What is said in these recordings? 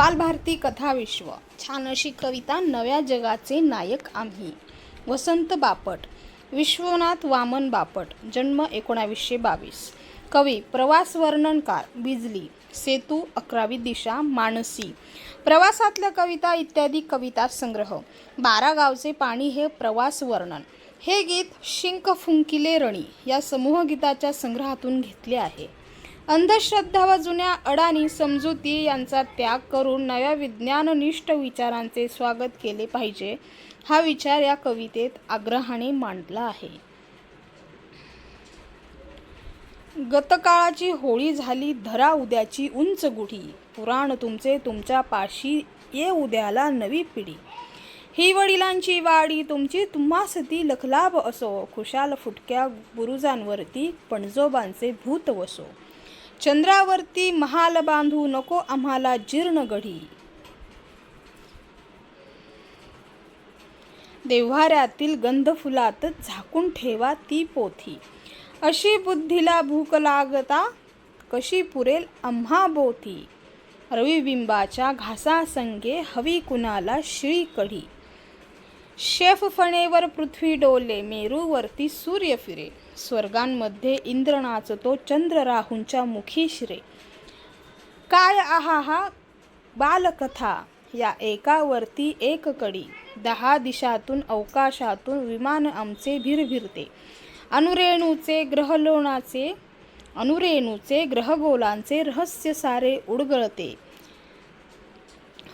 बालभारती कथाविश्व छान अशी कविता नव्या जगाचे नायक आम्ही. वसंत बापट. विश्वनाथ वामन बापट. जन्म एकोणावीसशे बावीस. कवी प्रवास वर्णनकार बिजली. सेतू अकरावी दिशा मानसी. प्रवासातल्या कविता इत्यादी कविता संग्रह. बारा गावचे पाणी हे प्रवास वर्णन. हे गीत शिंक फुंकिले रणी या समूहगीताच्या संग्रहातून घेतले आहे. अंधश्रद्धा व जुन्या अडाणी समजुती यांचा त्याग करून नव्या विज्ञाननिष्ठ विचारांचे स्वागत केले पाहिजे. हा विचार या कवितेत आग्रहाने मांडला आहे. गतकाळाची होळी झाली धरा उद्याची उंच गुढी. पुराण तुमचे तुमच्या पाशी ये उद्याला नवी पिढी. ही वडिलांची वाडी तुमची तुम्हासती लखलाभ असो. खुशाल फुटक्या बुरुजांवरती पणजोबांचे भूत वसो. चंद्रावरती महाल बांधू नको आम्हाला जीर्ण गढी. देव्हाऱ्यातील गंधफुलात झाकून ठेवा ती पोथी. अशी बुद्धीला भूक लागता कशी पुरेल आम्हा बोथी. रविबिंबाच्या घासासंगे हवी कुणाला शिळी कढी शेफ फणेवर पृथ्वी डोले मेरूवरती सूर्य फिरे. स्वर्गांमध्ये इंद्र नाचतो चंद्र राहूंच्या मुखी शिरे. काय आहा हा बालकथा? या एकावरती एक कडी. दहा दिशातून अवकाशातून विमान आमचे भिरभिरते. अनुरेणूचे ग्रहलोणाचे अनुरेणूचे ग्रहगोलांचे रहस्य सारे उडगळते.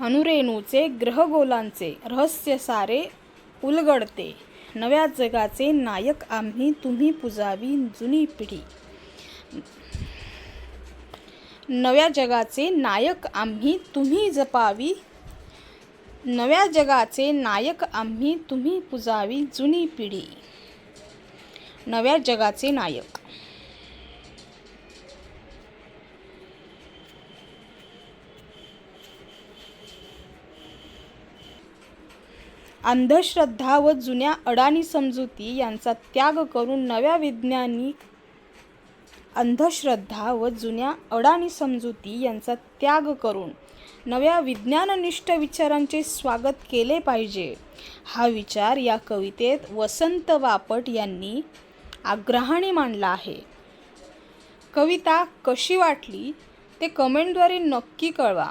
अनुरेणूचे ग्रहगोलांचे रहस्य सारे उलगडते. नव्या जगाचे नायक आम्ही तुम्ही पुजावी जुनी पिढी. नव्या जगाचे नायक आम्ही तुम्ही जपावी. नव्या जगाचे नायक आम्ही तुम्ही पुजावी जुनी पिढी. नव्या जगाचे नायक. अंधश्रद्धा व जुन्या अडाणी समजुती यांचा त्याग करून नव्या वैज्ञानिक अंधश्रद्धा व जुन्या अडाणी समजुती यांचा त्याग करून नव्या विज्ञाननिष्ठ विचारांचे स्वागत केले पाहिजे. हा विचार या कवितेत वसंत बापट यांनी आग्रहाने मांडला आहे. कविता कशी वाटली ते कमेंटद्वारे नक्की कळवा.